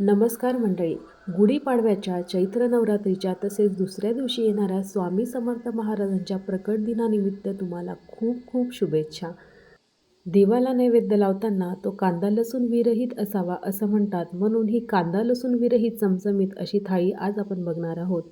नमस्कार मंडळी. गुढीपाडव्याच्या चैत्र नवरात्रीच्या तसेच दुसऱ्या दिवशी येणाऱ्या स्वामी समर्थ महाराजांच्या प्रकट दिनानिमित्त तुम्हाला खूप खूप शुभेच्छा. देवाला नैवेद्य लावताना तो कांदा लसूण विरहित असावा असं म्हणतात. म्हणून ही कांदा लसूण विरहित चमचमीत अशी थाळी आज आपण बघणार आहोत.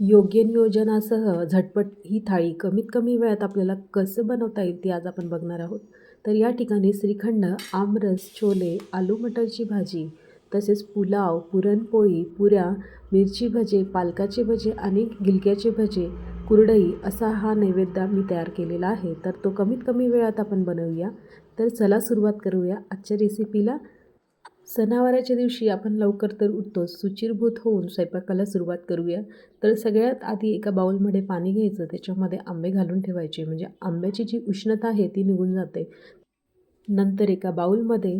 योग्य नियोजनासह झटपट ही थाळी कमीत कमी वेळात आपल्याला कसं बनवता येईल ती आज आपण बघणार आहोत. तर या ठिकाणी श्रीखंड आमरस छोले आलू मटरची भाजी तसेच पुलाव पुरणपोळी पुऱ्या मिरची भजे पालकाचे भजे आणि गिलक्याचे भजे कुरडई असा हा नैवेद्य मी तयार केलेला आहे. तर तो कमीत कमी वेळात आपण बनवूया. तर चला सुरुवात करूया आजच्या रेसिपीला सणावाराच्या दिवशी आपण लवकर तर उठतो सुचिरभूत होऊन स्वयंपाकाला सुरुवात करूया. तर सगळ्यात आधी एका बाउलमध्ये पाणी घ्यायचं त्याच्यामध्ये आंबे घालून ठेवायचे. म्हणजे आंब्याची जी उष्णता आहे ती निघून जाते. नंतर एका बाउलमध्ये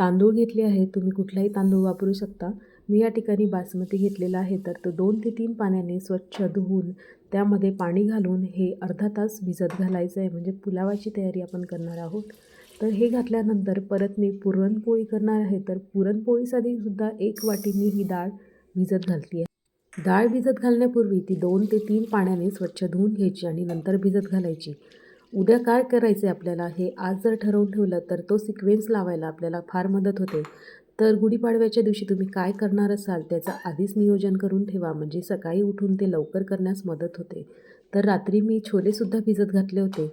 तांदूळ घेतले आहे तुम्ही कुठलाही तांदूळ वापरू शकता. मी या ठिकाणी बासमती घेतलेला आहे तर तो दोन ते तीन पाण्याने स्वच्छ धुवून त्यामध्ये पाणी घालून हे अर्धा तास भिजत घालायचं आहे म्हणजे पुलावाची तयारी आपण करणार आहोत. तर हे घातल्यानंतर परत मी पुरणपोळी करणार आहे तर पुरणपोळीसाठी सुद्धा एक वाटी मी ही डाळ भिजत घालते आहे. डाळ भिजत घालण्यापूर्वी ती दोन ते तीन पाण्याने स्वच्छ धुवून घ्यायची आणि नंतर भिजत घालायची. उद्या काय करायचं आहे आपल्याला हे आज जर ठरवून ठेवलं तर तो सिक्वेन्स लावायला आपल्याला फार मदत होते. तर गुढीपाडव्याच्या दिवशी तुम्ही काय करणार असाल त्याचं आधीच नियोजन करून ठेवा. म्हणजे सकाळी उठून ते लवकर करण्यास मदत होते. तर रात्री मी छोलेसुद्धा भिजत घातले होते.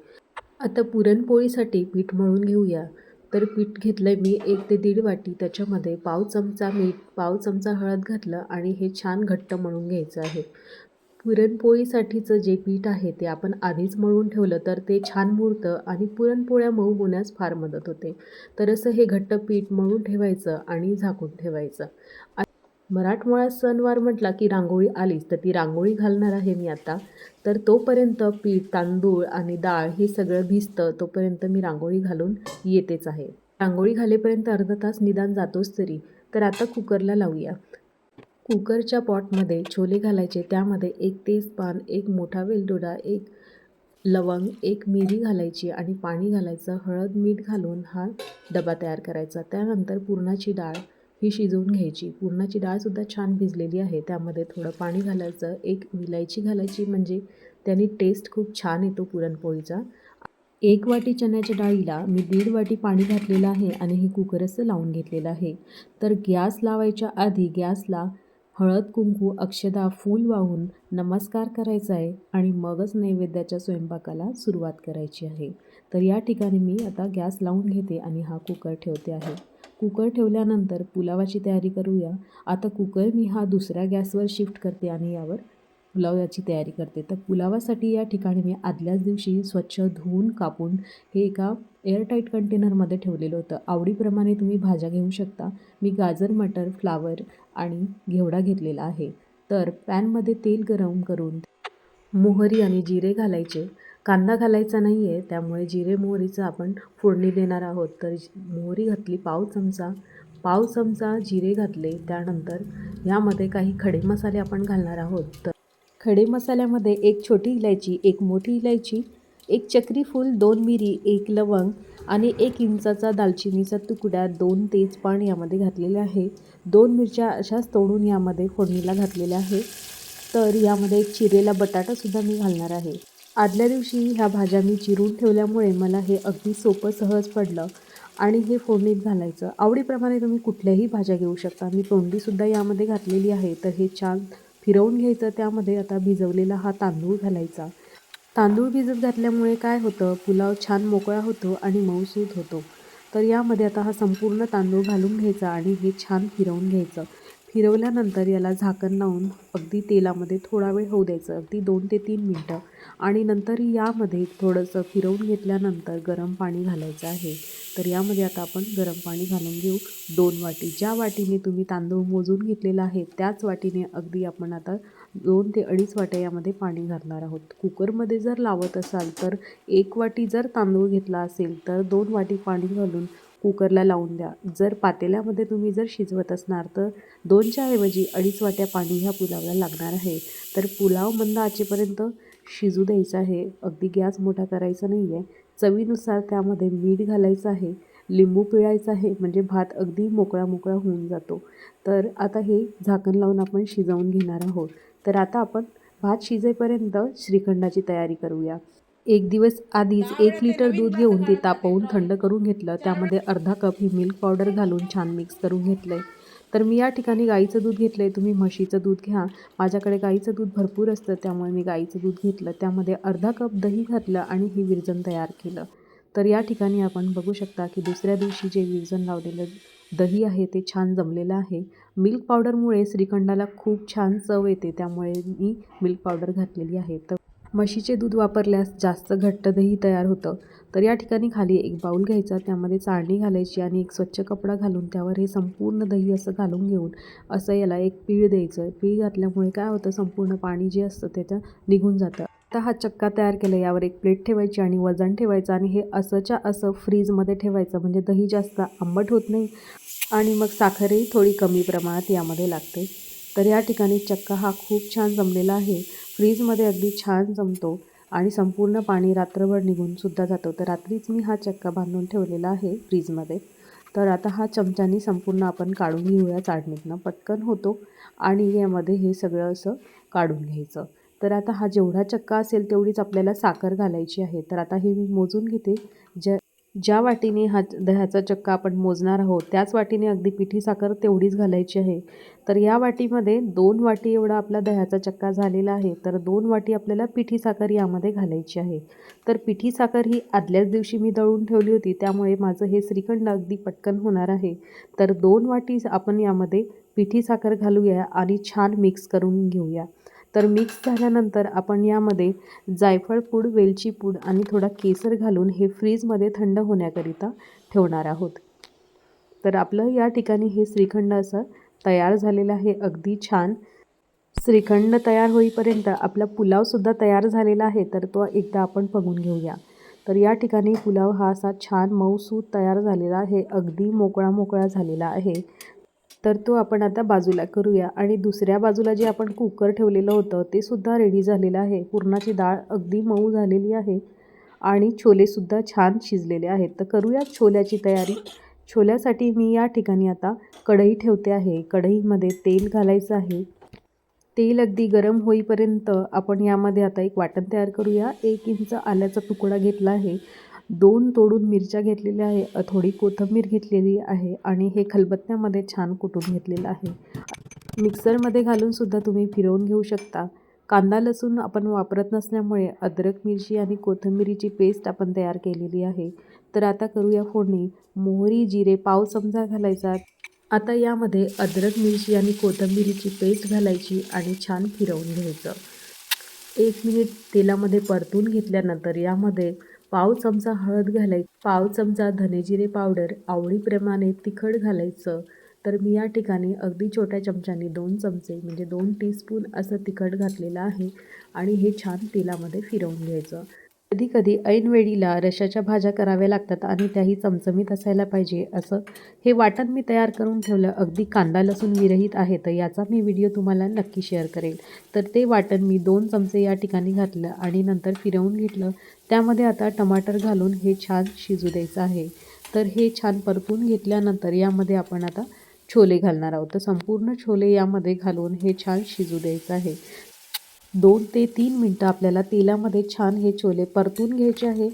आता पुरणपोळीसाठी पीठ मळून घेऊया. तर पीठ घेतलं आहे मी एक ते दीड वाटी. त्याच्यामध्ये पाव चमचा मीठ पाव चमचा हळद घातलं आणि हे छान घट्ट मळून घ्यायचं आहे. पुरणपोळीसाठीचं जे पीठ आहे ते आपण आधीच मळून ठेवलं तर ते छान मुरतं आणि पुरणपोळ्या मऊ होण्यास फार मदत होते. तर असं हे घट्ट पीठ मळून ठेवायचं आणि झाकून ठेवायचं. मराठमोळा सणवार म्हटला की रांगोळी आलीच तर ती रांगोळी घालणार आहे मी आता. तर तोपर्यंत पीठ तांदूळ आणि डाळ हे सगळं भिजतं तोपर्यंत मी रांगोळी घालून येतेच आहे. रांगोळी घालेपर्यंत अर्धा तास निदान जातोच तरी. तर आता कुकरला लावूया. कुकरच्या पॉटमध्ये छोले घालायचे. त्यामध्ये एक तेजपान एक मोठा वेलदोडा एक लवंग एक मिरी घालायची आणि पाणी घालायचं. हळद मीठ घालून हा डबा तयार करायचा. त्यानंतर पुरणाची डाळ ही शिजवून घ्यायची. पुरणाची डाळसुद्धा छान भिजलेली आहे. त्यामध्ये थोडं पाणी घालायचं. एक विलायची घालायची म्हणजे त्याने टेस्ट खूप छान येतो पुरणपोळीचा. एक वाटी चण्याच्या डाळीला मी दीड वाटी पाणी घातलेलं आहे आणि हे कुकर असं लावून घेतलेलं आहे. तर गॅस लावायच्या आधी गॅसला हळद कुंकू अक्षदा फूल वाहून नमस्कार करायचा आहे आणि मगच नैवेद्याच्या स्वयंपाकाला सुरुवात करायची आहे. तर या ठिकाणी मी आता गॅस लावून घेते आणि हा कुकर ठेवते आहे. कुकर ठेवल्यानंतर पुलावाची तयारी करूया. आता कुकर मी हा दुसऱ्या गॅसवर शिफ्ट करते आणि यावर पुलावाची तयारी करते. तर पुलावासाठी या ठिकाणी मी आदल्याच दिवशी स्वच्छ धुवून कापून हे एका एअरटाईट कंटेनरमध्ये ठेवलेलं होतं. आवडीप्रमाणे तुम्ही भाज्या घेऊ शकता. मी गाजर मटर फ्लावर आणि घेवडा घेतलेला आहे. तर पॅनमध्ये तेल गरम करून मोहरी आणि जिरे घालायचे. कांदा घालायचा नाही आहे त्यामुळे जिरे मोहरीचं आपण फोडणी देणार आहोत. तर मोहरी घातली पाव चमचा. पाव चमचा जिरे घातले त्यानंतर यामध्ये काही खडे मसाले आपण घालणार आहोत. तर खडे मसाल्यामध्ये एक छोटी इलायची एक मोठी इलायची एक चक्री फूल दोन मिरी एक लवंग आणि एक इंचाचा दालचिनीचा तुकडा दोन तेजपान यामध्ये घातलेले आहे. दोन मिरच्या अशाच तोडून यामध्ये फोडणीला घातलेल्या आहे. तर यामध्ये एक चिरेला बटाटासुद्धा मी घालणार आहे. आदल्या दिवशी ह्या भाज्या मी चिरून ठेवल्यामुळे मला हे अगदी सोपं सहज पडलं आणि हे फोडणीत घालायचं. आवडीप्रमाणे तुम्ही कुठल्याही भाज्या घेऊ शकता. मी तोंडीसुद्धा यामध्ये घातलेली आहे. तर हे छान फिरवून घ्यायचं. त्यामध्ये आता भिजवलेला हा तांदूळ घालायचा. तांदूळ भिजत घातल्यामुळे काय होतं? पुलाव छान मोकळा होतो आणि मऊसूत होतो. तर यामध्ये आता हा संपूर्ण तांदूळ घालून घ्यायचा आणि हे छान फिरवून घ्यायचं. फिरवल्यानंतर याला झाकण लावून अगदी तेलामध्ये थोडा वेळ होऊ द्यायचं. अगदी दोन ते तीन मिनटं. आणि नंतर यामध्ये थोडंसं फिरवून घेतल्यानंतर गरम पाणी घालायचं आहे. तर यामध्ये आता आपण गरम पाणी घालून घेऊ. दोन वाटी. ज्या वाटीने तुम्ही तांदूळ मोजून घेतलेला आहे त्याच वाटीने अगदी आपण आता दोन ते अडीच वाट्या यामध्ये पाणी घालणार आहोत. कुकरमध्ये जर लावत असाल तर एक वाटी जर तांदूळ घेतला असेल तर दोन वाटी पाणी घालून कुकरला लावून द्या. जर पातेल्यामध्ये तुम्ही जर शिजवत असणार तर दोनच्या ऐवजी अडीच वाट्या पाणी ह्या पुलावला लागणार आहे. तर पुलाव मंद आचेपर्यंत शिजू द्यायचा आहे. अगदी गॅस मोठा करायचा नाही आहे चवीनुसार त्यामध्ये मीठ घालायचं आहे. लिंबू पिळायचं आहे. म्हणजे भात अगदी मोकळा मोकळा होऊन जातो. तर आता हे झाकण लावून आपण शिजवून घेणार आहोत. तर आता आपण भात शिजेपर्यंत श्रीखंडाची तयारी करूया. एक दिवस आधीच एक लिटर दूध घेऊन ते तापवून थंड करून घेतलं. त्यामध्ये अर्धा कप ही मिल्क पावडर घालून छान मिक्स करून घेतलं आहे तर मी या ठिकाणी गाईचं दूध घेतलं आहे तुम्ही म्हशीचं दूध घ्या. माझ्याकडे गाईचं दूध भरपूर असतं त्यामुळे मी गाईचं दूध घेतलं. त्यामध्ये अर्धा कप दही घातलं आणि हे विरजन तयार केलं. तर या ठिकाणी आपण बघू शकता की दुसऱ्या दिवशी जे विरजन लावलेलं दही आहे ते छान जमलेलं आहे. मिल्क पावडरमुळे श्रीखंडाला खूप छान चव येते त्यामुळे मी मिल्क पावडर घातलेली आहे. तर म्हशीचे दूध वापरल्यास जास्त घट्ट दही तयार होतं. तर या ठिकाणी खाली एक बाऊल घ्यायचा त्यामध्ये चाळणी घालायची आणि एक स्वच्छ कपडा घालून त्यावर हे संपूर्ण दही असं घालून घेऊन असं याला एक पीळ द्यायचं. पीळ घातल्यामुळे काय होतं संपूर्ण पाणी जे असतं त्याचं निघून जातं. आता हा चक्का तयार केला यावर एक प्लेट ठेवायची आणि वजन ठेवायचं आणि हे असंच्या असं फ्रीजमध्ये ठेवायचं म्हणजे दही जास्त आंबट होत नाही. आणि मग साखरही थोडी कमी प्रमाणात यामध्ये लागते. तर या ठिकाणी चक्का हा खूप छान जमलेला आहे. फ्रीजमध्ये अगदी छान जमतो आणि संपूर्ण पाणी रात्रभर निघूनसुद्धा जातो. तर रात्रीच मी हा चक्का बांधून ठेवलेला आहे फ्रीजमध्ये. तर आता हा चमच्यानी संपूर्ण आपण काढून घेऊया. चाळणीतनं पटकन होतो आणि यामध्ये हे सगळं असं काढून घ्यायचं. तर आता हा जेवढा चक्का असेल तेवढीच आपल्याला साखर घालायची आहे. तर आता हे मी मोजून घेते. ज्या ज्या वाटीने हा दह्याचा चक्का आपण मोजणार आहोत त्याच वाटीने अगदी पिठी साखर तेवढीच घालायची आहे. तर या वाटीमध्ये दोन वाटी एवढा आपला दह्याचा चक्का झालेला आहे. तर दोन वाटी आपल्याला पिठी साखर यामध्ये घालायची आहे. तर पिठी साखर ही आदल्याच दिवशी मी दळून ठेवली होती त्यामुळे माझं हे श्रीखंड अगदी पटकन होणार आहे. तर दोन वाटी आपण यामध्ये पिठी साखर घालूया आणि छान मिक्स करून घेऊया. तर मिक्स झाल्यानंतर आपण यामध्ये जायफळ पूड वेलची पूड आणि थोडा केसर घालून हे फ्रीजमध्ये थंड होण्याकरिता ठेवणार आहोत. तर आपलं या ठिकाणी हे श्रीखंड असं तयार झालेलं आहे. अगदी छान श्रीखंड तयार होईपर्यंत आपला पुलावसुद्धा तयार झालेला आहे तर तो एकदा आपण बघून घेऊया. तर या ठिकाणी पुलाव हा असा छान मऊसूत तयार झालेला आहे. अगदी मोकळा मोकळा झालेला आहे. तर तो आपण आता बाजूला करूया. आणि दुसऱ्या बाजूला जे आपण कुकर ठेवलेलं होतं ते सुद्धा रेडी झालेलं आहे. पुरणाची डाळ अगदी मऊ झालेली आहे आणि छोलेसुद्धा छान शिजलेले आहेत. तर करूया छोल्याची तयारी. छोल्यासाठी मी या ठिकाणी आता कढई ठेवते आहे. कढईमध्ये तेल घालायचं आहे. तेल अगदी गरम होईपर्यंत आपण यामध्ये आता एक वाटण तयार करूया. एक इंच आल्याचा तुकडा घेतला आहे. दोन तोडून मिरच्या घेतलेल्या आहे थोडी कोथिंबीर घेतलेली आहे आणि हे खलबत्त्यामध्ये छान कुटून घेतलेलं आहे. मिक्सरमध्ये घालूनसुद्धा तुम्ही फिरवून घेऊ शकता. कांदा लसूण आपण वापरत नसल्यामुळे अद्रक मिरची आणि कोथिंबिरीची पेस्ट आपण तयार केलेली आहे. तर आता करूया फोडणी. मोहरी जिरे पाव चमचा घालायचा. आता यामध्ये अद्रक मिरची आणि कोथिंबिरीची पेस्ट घालायची आणि छान फिरवून घ्यायचं. एक मिनिट तेलामध्ये परतून घेतल्यानंतर यामध्ये पाव चमचा हळद घालायची. पाव चमचा धनेजिरे पावडर आवडीप्रमाणे तिखट घालायचं. तर मी या ठिकाणी अगदी छोट्या चमच्याने दोन चमचे म्हणजे दोन टीस्पून असं तिखट घातलेलं आहे आणि हे छान तेलामध्ये फिरवून घ्यायचं. कधी कधी ऐनवेळीला रशाच्या भाज्या कराव्या लागतात आणि त्याही चमचमीत असायला पाहिजे असं हे वाटण मी तयार करून ठेवलं. अगदी कांदा लसूण विरहित आहे तर याचा मी व्हिडिओ तुम्हाला नक्की शेअर करेल. तर ते वाटण मी दोन चमचे या ठिकाणी घातलं आणि नंतर फिरवून घेतलं. त्यामध्ये आता टमाटर घालून हे छान शिजू द्यायचं आहे. तर हे छान परतून घेतल्यानंतर यामध्ये आपण आता छोले घालणार आहोत. तर संपूर्ण छोले यामध्ये घालून हे छान शिजू द्यायचं आहे. दोन ते तीन मिनटं आपल्याला तेलामध्ये छान हे छोले परतून घ्यायचे आहे.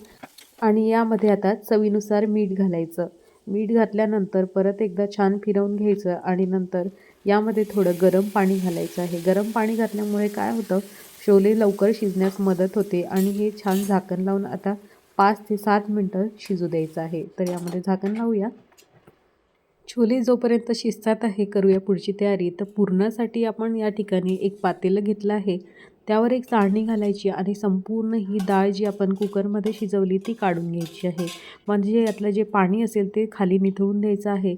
आणि यामध्ये आता चवीनुसार मीठ घालायचं. मीठ घातल्यानंतर परत एकदा छान फिरवून घ्यायचं आणि नंतर यामध्ये थोडं गरम पाणी घालायचं आहे. गरम पाणी घातल्यामुळे काय होतं? छोले लवकर शिजण्यास मदत होते आणि हे छान झाकण लावून आता पाच ते सात मिनटं शिजू द्यायचं आहे. तर यामध्ये झाकण लावूया. छोले जोपर्यंत शिजतात आहे करूया पुढची तयारी. तर पुरणासाठी आपण या ठिकाणी एक पातेलं घेतलं आहे. त्यावर एक चाळणी घालायची आणि संपूर्ण ही डाळ जी आपण कुकरमध्ये शिजवली ती काढून घ्यायची आहे. म्हणजे यातलं जे पाणी असेल ते खाली निथळून द्यायचं आहे.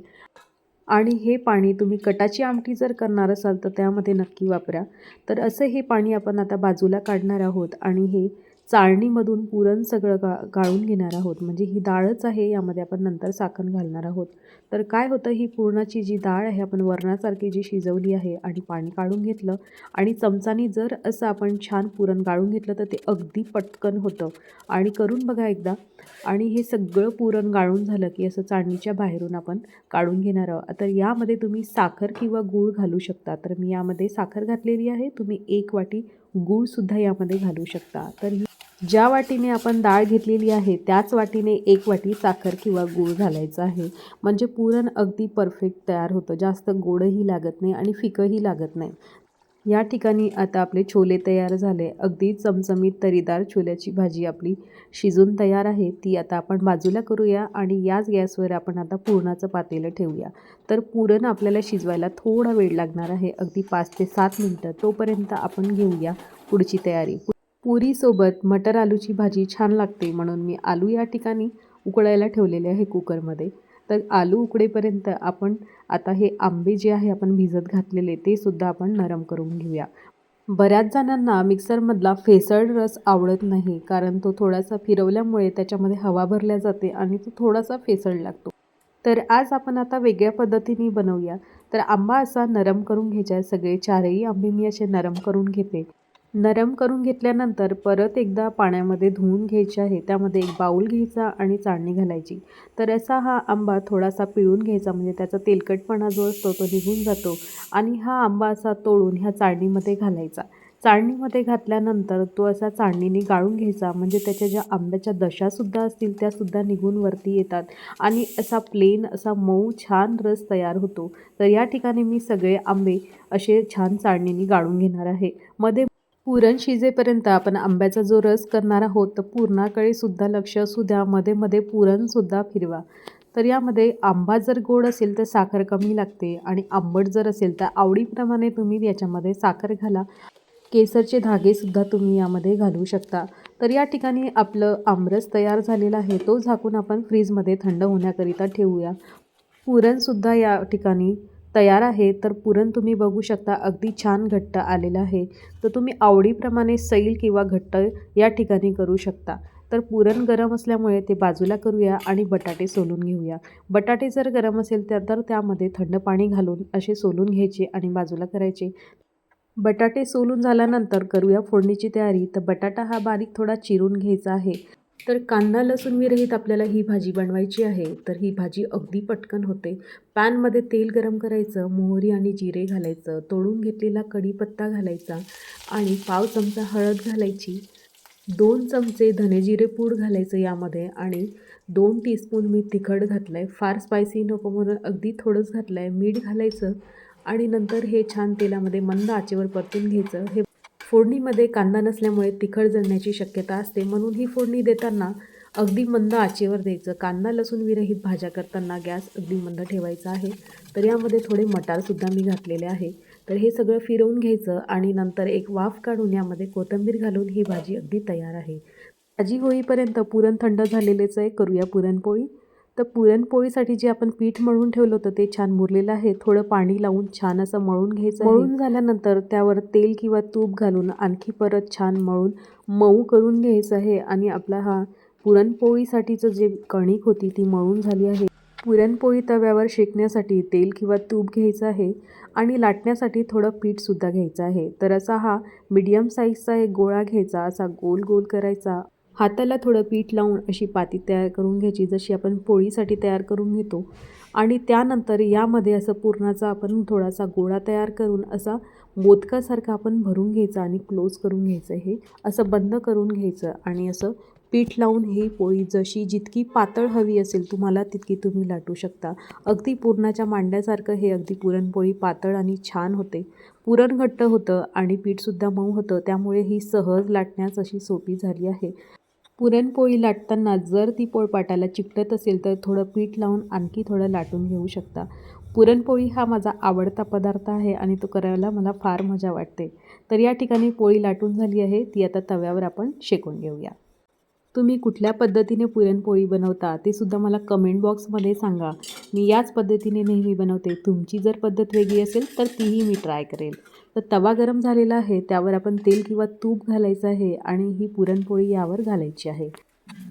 आणि हे पाणी तुम्ही कटाची आमटी जर करणार असाल तर त्यामध्ये नक्की वापरा. तर असं हे पाणी आपण आता बाजूला काढणार आहोत आणि हे चाळणीमधून पुरण सगळं गा गाळून घेणार आहोत. म्हणजे ही डाळच आहे यामध्ये आपण नंतर साखर घालणार आहोत. तर काय होतं ही पुरणाची जी डाळ आहे आपण वरणासारखी जी शिजवली आहे आणि पाणी काढून घेतलं आणि चमचानी जर असं आपण छान पुरण गाळून घेतलं तर ते अगदी पटकन होतं. आणि करून बघा एकदा. आणि हे सगळं पुरण गाळून झालं की असं चाळणीच्या बाहेरून आपण काढून घेणार आहोत. तर यामध्ये तुम्ही साखर किंवा गूळ घालू शकता. तर मी यामध्ये साखर घातलेली आहे. तुम्ही एक वाटी गूळसुद्धा यामध्ये घालू शकता. तर ही ज्या वाटीने आपण डाळ घेतलेली आहे त्याच वाटीने एक वाटी साखर किंवा गूळ घालायचं आहे. म्हणजे पुरण अगदी परफेक्ट तयार होतं. जास्त गोडही लागत नाही आणि फिकंही लागत नाही. या ठिकाणी आता आपले छोले तयार झाले. अगदी चमचमीत तरीदार छोल्याची भाजी आपली शिजून तयार आहे. ती आता आपण बाजूला करूया आणि याच गॅसवर आपण आता पुरणाचं पातेलं ठेवूया. तर पुरण आपल्याला शिजवायला थोडा वेळ लागणार आहे. अगदी पाच ते सात मिनटं. तोपर्यंत आपण घेऊया पुढची तयारी. पुरीसोबत मटर आलूची भाजी छान लागते म्हणून मी आलू या ठिकाणी उकळायला ठेवलेले आहे कुकरमध्ये. तर आलू उकडेपर्यंत आपण आता हे आंबे जे आहे आपण भिजत घातलेले ते सुद्धा आपण नरम करून घेऊया. बऱ्याच जणांना मिक्सरमधला फेसळ रस आवडत नाही कारण तो थोडासा फिरवल्यामुळे त्याच्यामध्ये हवा भरल्या जाते आणि तो थोडासा फेसळ लागतो. तर आज आपण आता वेगळ्या पद्धतीने बनवूया. तर आंबा असा नरम करून घ्यायचा आहे. सगळे चारही आंबे मी असे नरम करून घेते. नरम करून घेतल्यानंतर परत एकदा पाण्यामध्ये धुवून घ्यायचे आहे. त्यामध्ये एक बाऊल घ्यायचा आणि चाळणी घालायची. तर असा हा आंबा थोडासा पिळून घ्यायचा. म्हणजे त्याचा तेलकटपणा जो असतो तो निघून जातो आणि हा आंबा असा तोडून ह्या चाळणीमध्ये घालायचा. चाळणीमध्ये घातल्यानंतर तो असा चाळणीने गाळून घ्यायचा. म्हणजे त्याच्या ज्या आंब्याच्या दशासुद्धा असतील त्यासुद्धा निघून वरती येतात. आणि असा प्लेन असा मऊ छान रस तयार होतो. तर या ठिकाणी मी सगळे आंबे असे छान चाळणीने गाळून घेणार आहे. मध्ये पुरण शिजेपर्यंत आपण आंब्याचा जो रस करणार आहोत तर पुरणाकडे सुद्धा लक्ष असू द्या. मध्ये मध्ये पुरणसुद्धा फिरवा. तर यामध्ये आंबा जर गोड असेल तर साखर कमी लागते आणि आंबट जर असेल तर आवडीप्रमाणे तुम्ही याच्यामध्ये साखर घाला. केसरचे धागेसुद्धा तुम्ही यामध्ये घालू शकता. तर या ठिकाणी आपलं आमरस तयार झालेला आहे. तो झाकून आपण फ्रीजमध्ये थंड होण्याकरिता ठेवूया. पुरणसुद्धा या ठिकाणी तयार आहे तर पुरण तुम्ही बघू शकता. अगदी छान घट्ट आलेलं आहे. तर तुम्ही आवडीप्रमाणे सैल किंवा घट्ट या ठिकाणी करू शकता. तर पुरण गरम असल्यामुळे ते बाजूला करूया आणि बटाटे सोलून घेऊया. बटाटे जर गरम असेल तर तर त्यामध्ये थंड पाणी घालून असे सोलून घ्यायचे आणि बाजूला करायचे. बटाटे सोलून झाल्यानंतर करूया फोडणीची तयारी. तर बटाटा हा बारीक थोडा चिरून घ्यायचा आहे. तर कांदा लसूण विरहित आपल्याला ही भाजी बनवायची आहे. तर ही भाजी अगदी पटकन होते. पॅनमध्ये तेल गरम करायचं मोहरी आणि जिरे घालायचं तोडून घेतलेला कढीपत्ता घालायचा आणि पाव चमचा हळद घालायची दोन चमचे धनेजिरे पूड घालायचं यामध्ये आणि दोन टीस्पून मी तिखट घातलं आहे फार स्पायसी नको म्हणून अगदी थोडंच घातलं आहे मीठ घालायचं आणि नंतर हे छान तेलामध्ये मंद आचेवर परतून घ्यायचं. हे फोडणीमध्ये कांदा नसल्यामुळे तिखट जळण्याची शक्यता असते म्हणून ही फोडणी देताना अगदी मंद आचेवर द्यायचं. कांदा लसूण विरहित भाज्या करताना गॅस अगदी मंद ठेवायचा आहे. तर यामध्ये थोडे मटारसुद्धा मी घातलेले आहे. तर हे सगळं फिरवून घ्यायचं आणि नंतर एक वाफ काढून यामध्ये कोथिंबीर घालून ही भाजी अगदी तयार आहे. भाजी होईपर्यंत पुरण थंड झालेलेच आहे. करूया पुरणपोळी. तर पुरणपोळीसाठी जे आपण पीठ मळून ठेवलं होतं ते छान मुरलेलं आहे. थोडं पाणी लावून छान असं मळून घ्यायचं मळून झाल्यानंतर त्यावर तेल किंवा तूप घालून आणखी परत छान मळून मऊ करून घ्यायचं आहे. आणि आपला हा पुरणपोळीसाठीचं जे कणिक होती ती मळून झाली आहे. पुरणपोळी तव्यावर शेकण्यासाठी तेल किंवा तूप घ्यायचं आहे. आणि लाटण्यासाठी थोडं पीठसुद्धा घ्यायचं आहे. तर असा हा मीडियम साईजचा एक गोळा घ्यायचा असा गोल गोल करायचा. हाताला थोडं पीठ लावून अशी पाती तयार करून घ्यायची जशी आपण पोळीसाठी तयार करून घेतो. आणि त्यानंतर यामध्ये असं पुरणाचा आपण थोडासा गोळा तयार करून असा मोदकासारखा आपण भरून घ्यायचा आणि क्लोज करून घ्यायचं हे असं बंद करून घ्यायचं. आणि असं पीठ लावून ही पोळी जशी जितकी पातळ हवी असेल तुम्हाला तितकी तुम्ही लाटू शकता. अगदी पुरणाच्या मांड्यासारखं हे अगदी पुरणपोळी पातळ आणि छान होते. पुरण घट्ट होतं आणि पीठसुद्धा मऊ होतं त्यामुळे ही सहज लाटण्यास अशी सोपी झाली आहे. पुरणपोळी लाटताना जर ती पोळपाटाला चिकटत असेल तर थोडं पीठ लावून आणखी थोडं लाटून घेऊ शकता. पुरणपोळी हा माझा आवडता पदार्थ आहे आणि तो करायला मला फार मजा वाटते. तर या ठिकाणी पोळी लाटून झाली आहे ती आता तव्यावर आपण शेकून घेऊया. तुम्ही कुठल्या पद्धतीने पुरणपोळी बनवता ते सुद्धा मला कमेंट बॉक्समध्ये सांगा. मी याच पद्धतीने नेहमी बनवते. तुमची जर पद्धत वेगळी असेल तर तीही मी ट्राय करेल. तर तवा गरम झालेला आहे त्यावर आपण तेल किंवा तूप घालायचं आहे आणि ही पुरणपोळी यावर घालायची आहे.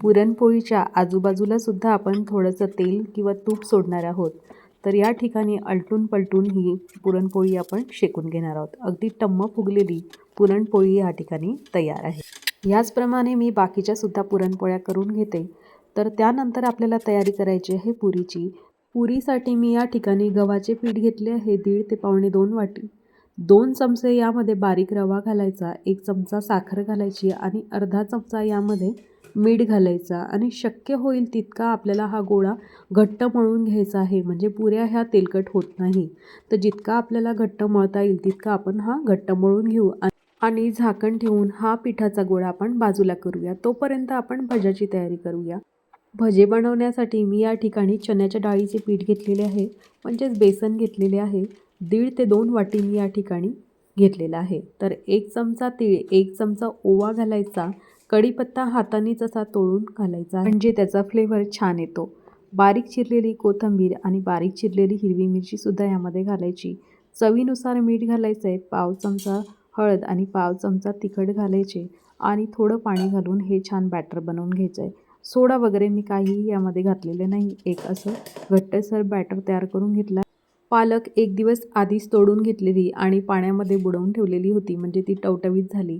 पुरणपोळीच्या आजूबाजूला सुद्धा आपण थोडंसं तेल किंवा तूप सोडणार आहोत. तर या ठिकाणी अलटून पलटून ही पुरणपोळी आपण शेकून घेणार आहोत. अगदी टम्म फुगलेली पुरणपोळी या ठिकाणी तयार आहे. याचप्रमाणे मी बाकीच्या सुद्धा पुरणपोळ्या करून घेते. तर त्यानंतर आपल्याला तयारी करायची आहे पुरीची. पुरीसाठी मी या ठिकाणी गव्हाचे पीठ घेतले आहे दीड ते पावणे दोन वाटी. दोन चमचे यामध्ये बारीक रवा घालायचा एक चमचा साखर घालायची आणि अर्धा चमचा यामध्ये मीठ घालायचा. आणि शक्य होईल तितका आपल्याला हा गोळा घट्ट मळून घ्यायचा आहे म्हणजे पुऱ्या ह्या तेलकट होत नाही. तर जितका आपल्याला घट्ट मळता येईल तितका आपण हा घट्ट मळून घेऊ. आणि झाकण ठेवून हा पिठाचा गोळा आपण बाजूला करूया. तोपर्यंत आपण भज्याची तयारी करूया. भजे बनवण्यासाठी मी या ठिकाणी चण्याच्या डाळीचे पीठ घेतलेले आहे म्हणजेच बेसन घेतलेले आहे. दीड ते दोन वाटी मी या ठिकाणी घेतलेला आहे. तर एक चमचा तीळ एक चमचा ओवा घालायचा कढीपत्ता हातानेच असा तोळून घालायचा म्हणजे त्याचा फ्लेवर छान येतो. बारीक चिरलेली कोथिंबीर आणि बारीक चिरलेली हिरवी मिरचीसुद्धा यामध्ये घालायची. चवीनुसार मीठ घालायचं आहे पाव चमचा हळद आणि पाव चमचा तिखट घालायचे आणि थोडं पाणी घालून हे छान बॅटर बनवून घ्यायचं आहे सोडा वगैरे मी काहीही यामध्ये घातलेले नाही. एक असं घट्टसर बॅटर तयार करून घेतला पालक एक दिवस आधीच तोडून घेतलेली आणि पाण्यामध्ये बुडवून ठेवलेली होती म्हणजे ती टवटवीत झाली.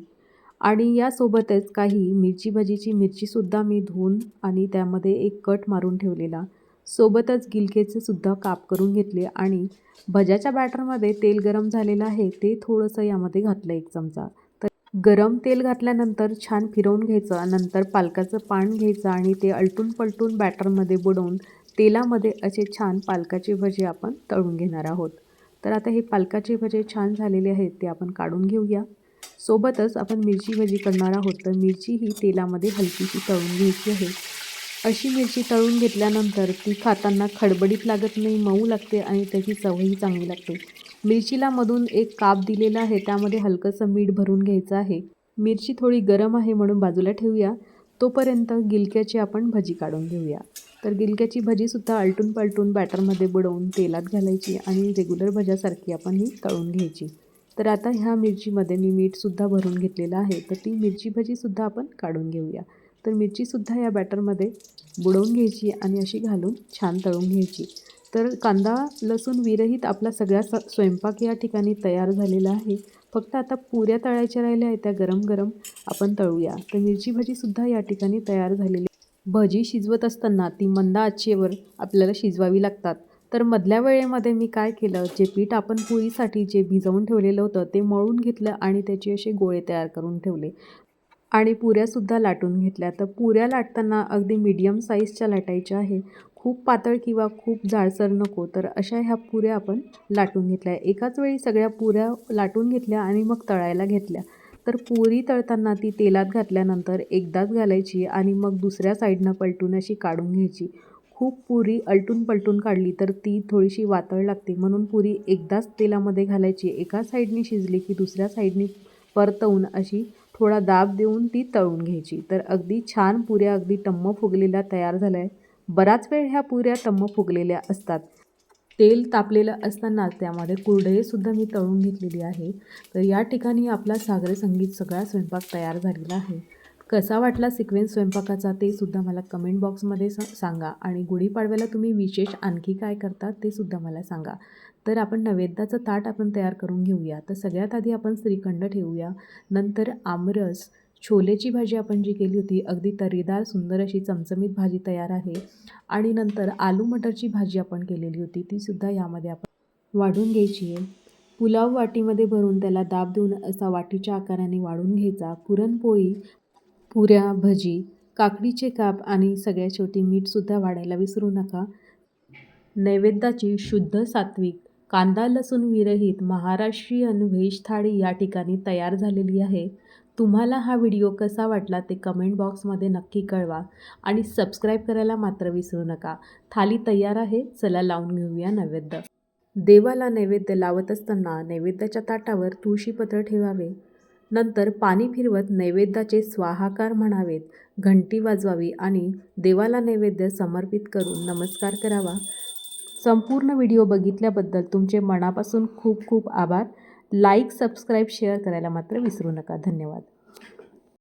आणि यासोबतच काही मिरची भाजीची मिरचीसुद्धा मी धुवून आणि त्यामध्ये एक कट मारून ठेवलेला. सोबतच गिलकेचे सुद्धा काप करून घेतले आणि भज्याच्या बॅटरमध्ये तेल गरम झालेलं आहे ते थोडंसं यामध्ये घातलं एक चमचा. तर गरम तेल घातल्यानंतर छान फिरवून घ्यायचं नंतर पालकाचं पान घ्यायचं आणि ते अलटून पलटून बॅटरमध्ये बुडवून तेलामध्ये असे छान पालकाचे भजे आपण तळून घेणार आहोत. तर आता हे पालकाचे भजे छान झालेले आहेत ते आपण काढून घेऊया. सोबतच आपण मिरची भजी करणार आहोत. तर मिरची ही तेलामध्ये हलकीशी तळून घ्यायची आहे. अशी मिरची तळून घेतल्यानंतर ती खाताना खडबडीत लागत नाही मऊ लागते आणि त्याची चवही चांगली लागते. मिरचीला मधून एक काप दिलेला आहे त्यामध्ये हलकंसं मीठ भरून घ्यायचं आहे. मिरची थोडी गरम आहे म्हणून बाजूला ठेवूया. तोपर्यंत गिलक्याची आपण भजी काढून घेऊया. तर गिलक्याची भजीसुद्धा आलटून पालटून बॅटरमध्ये बुडवून तेलात घालायची आणि रेग्युलर भज्यासारखी आपण ही तळून घ्यायची. तर आता ह्या मिरचीमध्ये मी मीठसुद्धा भरून घेतलेलं आहे. तर ती मिरची भजीसुद्धा आपण काढून घेऊया. तर मिरचीसुद्धा या बॅटरमध्ये बुडवून घ्यायची आणि अशी घालून छान तळून घ्यायची. तर कांदा लसूण विरहित आपला सगळा स स्वयंपाक या ठिकाणी तयार झालेला आहे. फक्त आता पुऱ्या तळायच्या राहिल्या आहेत त्या गरम गरम आपण तळूया. तर मिरची भजीसुद्धा या ठिकाणी तयार झालेली भजी शिजवत असताना ती मंद आचेवर आपल्याला शिजवावी लागतात. तर मधल्या वेळेमध्ये मी काय केलं? जे पीठ आपण पोळीसाठी जे भिजवून ठेवलेलं होतं ते मळून घेतलं आणि त्याचे असे गोळे तयार करून ठेवले. आणि पुऱ्यासुद्धा लाटून घेतल्या. तर पुऱ्या लाटताना अगदी मीडियम साईजच्या लाटायच्या आहे. खूप पातळ किंवा खूप जाडसर नको तर अशा ह्या पुऱ्या आपण लाटून घेतल्या. एकाच वेळी सगळ्या पुऱ्या लाटून घेतल्या आणि मग तळायला घेतल्या. तर पुरी तळताना ती तेलात घातल्यानंतर एकदाच घालायची आणि मग दुसऱ्या साईडनं पलटून अशी काढून घ्यायची. खूप पुरी अलटून पलटून काढली तर ती थोडीशी वातळ लागते. म्हणून पुरी एकदाच तेलामध्ये घालायची. एका साईडने शिजली की दुसऱ्या साईडनी परतवून अशी थोडा दाब देऊन ती तळून घ्यायची. तर अगदी छान पुऱ्या अगदी टम्म फुगलेल्या तयार झाल्या आहे बराच वेळ ह्या पुऱ्या टम्म फुगलेल्या असतात. तेल तापलेलं असताना त्यामध्ये कुरडईसुद्धा मी तळून घेतलेली आहे. तर या ठिकाणी आपला सागरे संगीत सगळा स्वयंपाक तयार झालेला आहे. कसा वाटला सिक्वेन्स स्वयंपाकाचा ते सुद्धा मला कमेंट बॉक्समध्ये स सांगा. आणि गुढीपाडव्याला तुम्ही विशेष आणखी काय करता ते सुद्धा मला सांगा. तर आपण नैवेद्याचं ताट आपण तयार करून घेऊया. तर सगळ्यात आधी आपण श्रीखंड ठेवूया. नंतर आमरस छोलेची भाजी आपण जी केली होती अगदी तरीदार सुंदर अशी चमचमीत भाजी तयार आहे. आणि नंतर आलू मटरची भाजी आपण केलेली होती तीसुद्धा यामध्ये आपण वाढून घ्यायची आहे. पुलाव वाटीमध्ये भरून त्याला दाब देऊन असा वाटीच्या आकाराने वाढून घ्यायचा. पुरणपोळी पुऱ्या भजी काकडीचे काप आणि सगळ्या शेवटी मीठसुद्धा वाढायला विसरू नका. नैवेद्याची शुद्ध सात्विक कांदा लसूण विरहित महाराष्ट्रीयन व्हेज थाळी या ठिकाणी तयार झालेली आहे. तुम्हाला हा व्हिडिओ कसा वाटला ते कमेंट बॉक्समध्ये नक्की कळवा आणि सबस्क्राईब करायला मात्र विसरू नका. थाली तयार आहे चला लावून घेऊया नैवेद्य. देवाला नैवेद्य लावत असताना नैवेद्याच्या ताटावर तुळशीपत्र ठेवावे. नंतर पाणी फिरवत नैवेद्याचे स्वाहाकार म्हणावेत. घंटी वाजवावी आणि देवाला नैवेद्य समर्पित करून नमस्कार करावा. संपूर्ण व्हिडिओ बघितल्याबद्दल तुमचे मनापासून खूप खूप आभार. लाईक सबस्क्राईब शेअर करायला मात्र विसरू नका. धन्यवाद.